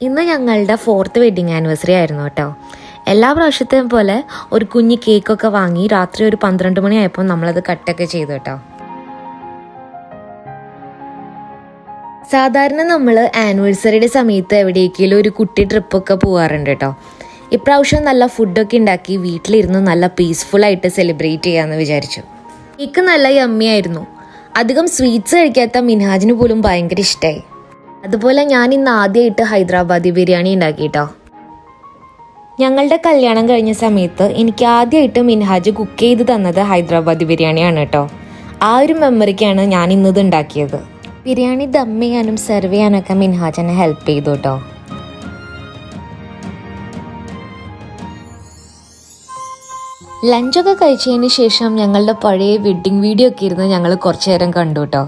ഇന്ന് ഞങ്ങളുടെ fourth wedding anniversary ആയിരുന്നു കേട്ടോ. എല്ലാ പ്രാവശ്യത്തെയും പോലെ ഒരു കുഞ്ഞ് കേക്കൊക്കെ വാങ്ങി രാത്രി ഒരു പന്ത്രണ്ട് മണിയായപ്പോൾ നമ്മളത് കട്ടൊക്കെ ചെയ്തു കേട്ടോ. സാധാരണ നമ്മൾ ആനിവേഴ്സറിയുടെ സമയത്ത് എവിടേക്കെങ്കിലും ഒരു കുട്ടി ട്രിപ്പൊക്കെ പോകാറുണ്ട് കേട്ടോ. ഇപ്രാവശ്യം നല്ല ഫുഡൊക്കെ ഉണ്ടാക്കി വീട്ടിലിരുന്ന് നല്ല പീസ്ഫുൾ ആയിട്ട് സെലിബ്രേറ്റ് ചെയ്യാമെന്ന് വിചാരിച്ചു. കേക്ക് നല്ല യമ്മിയായിരുന്നു അധികം സ്വീറ്റ്സ് കഴിക്കാത്ത മിൻഹാജിന് പോലും ഭയങ്കര ഇഷ്ടമായി അതുപോലെ ഞാൻ ഇന്ന് ആദ്യമായിട്ട് ഹൈദരാബാദി ബിരിയാണി ഉണ്ടാക്കി കേട്ടോ ഞങ്ങളുടെ കല്യാണം കഴിഞ്ഞ സമയത്ത് എനിക്ക് ആദ്യമായിട്ട് മിൻഹാജ് കുക്ക് ചെയ്ത് തന്നത് ഹൈദരാബാദി ബിരിയാണിയാണ് കേട്ടോ. ആ ഒരു മെമ്മറിക്കാണ് ഞാൻ ഇന്നത് ഉണ്ടാക്കിയത്. ബിരിയാണി ദം ചെയ്യാനും സെർവ് ചെയ്യാനൊക്കെ മിൻഹാജ് എന്നെ ഹെൽപ്പ് ചെയ്തു കേട്ടോ. ലഞ്ചൊക്കെ കഴിച്ചതിന് ശേഷം ഞങ്ങളുടെ പഴയ വെഡ്ഡിങ് വീഡിയോ ഒക്കെ ഇരുന്ന് ഞങ്ങൾ കുറച്ചു നേരം കണ്ടു കേട്ടോ.